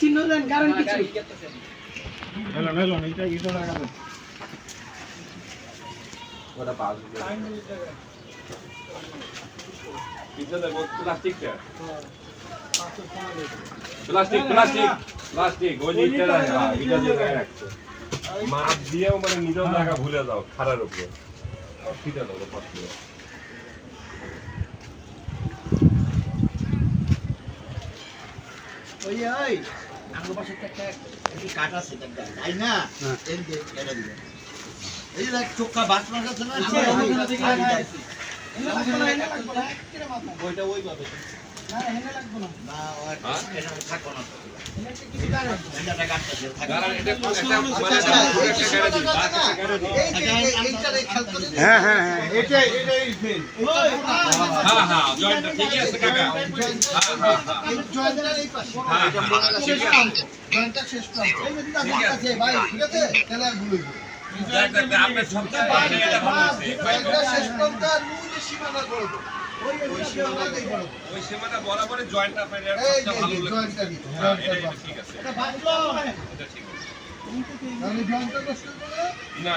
চিহ্ন দেন কারণ কিছু প্লাস্টিকটা প্লাস্টিক প্লাস্টিক প্লাস্টিক ওই যে রাখছে মাপ দিয়েও মানে নিজেও জায়গা ভুলে যাও খারার উপরে ফিটা দাও পাঁচ ওই ওই আমার পাশে একটা একটু কাঠ আছে তাই না? এই যে এটা দিবেন এই যে চোখা বাস মাছ আছে না? ওইটা ওই পাবে হ্যাঁ? আচ্ছা, মানে আচ্ছা। হ্যাঁ হ্যাঁ হ্যাঁ হ্যাঁ হ্যাঁ জয়েন্টটা ঠিকই আছে কাকা হ্যাঁ হ্যাঁ হ্যাঁ হ্যাঁ, হ্যাঁ, হ্যাঁ, আপনার সবচেয়ে হয়েছে। শেষ প্রান্ত আর সীমানা করব ওই সীমানাটাই করব ওই সীমানা বরাবরই জয়েন্টটা আপনার সবচেয়ে ভালো লাগে। জয়েন্টটা দিতে হ্যাঁ, এটা- এটা ঠিক আছে এটা বাঁধলো। এটা ঠিক আছে তাহলে জয়েন্টটা কষ্ট করে না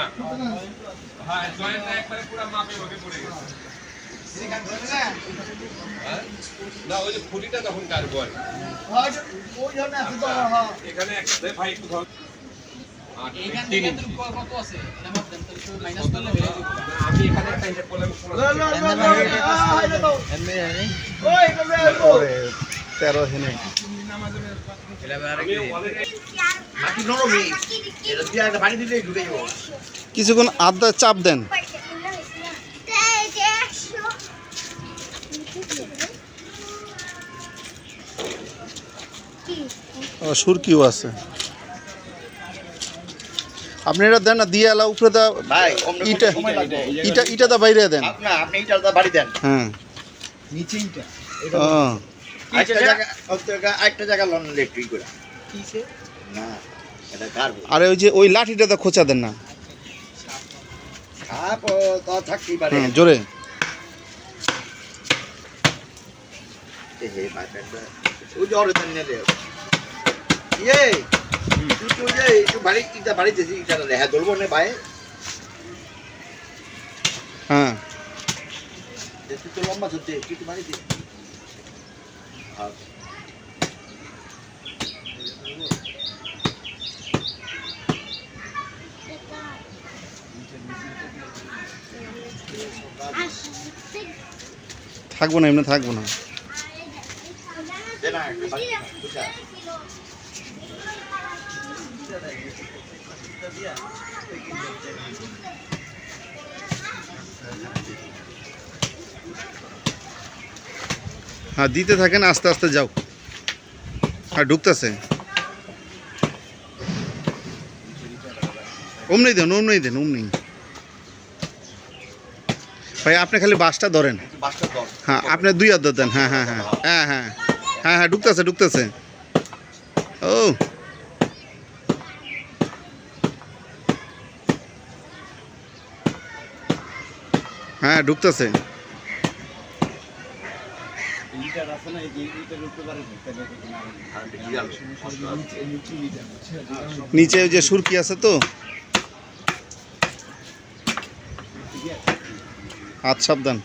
হ্যাঁ জয়েন্টটা একবারে পুরো মাপে পড়ে গেছে হ্যাঁ? না ওই যে খুঁটিটা তখন কাটবো আর কি। ওই যে- ওই জন্য আছে তো হ্যাঁ এখানে একটা ভাই একটু ধর তেরো হেনে। কিছুক্ষণ আদা চাপ দেন। ও, সুরকিও আছে। আপনি এটা দেন না দিয়ে এলা উপরে দা ভাই ইটা ইটা ইটা দা বাইরে দেন। আপনি আপনি এটা বাড়ি দেন। হ্যাঁ। নিচে ইটা ও। একটা জায়গা একটা একটা জায়গা লন ইলেকট্রিক করে। কিসে? না এটা কারবো আরে ওই যে ওই লাঠিটা দা খোঁচা দেন না। সাপ তো থাকতেই পারে। হ্যাঁ জোরে। হে পেটটা ওই অরে দেন নে ইয়ে তুই তো যে একটু বাড়ি ইটা বাড়ি দিছি ইটা রেহা ধরবো নে ভাই হ্যাঁ তুই তো লম্বা ধরতে তুই তো বাড়ি থাকব না এমনি থাকব না। হ্যাঁ দিতে থাকেন আস্তে আস্তে যাও। হ্যাঁ ঢুকতেছে। অমনি দেন অমনি দেন অমনি। ভাই আপনি খালি বাসটা ধরেন। হ্যাঁ আপনি দুই হাত দেন হ্যাঁ হ্যাঁ হ্যাঁ। হ্যাঁ হ্যাঁ। হ্যাঁ হ্যাঁ ঢুকতেছে ঢুকতেছে। ও হ্যাঁ ঢুকতেছে। নিচে যে সুরকি আছে তো। হাত সাবধান।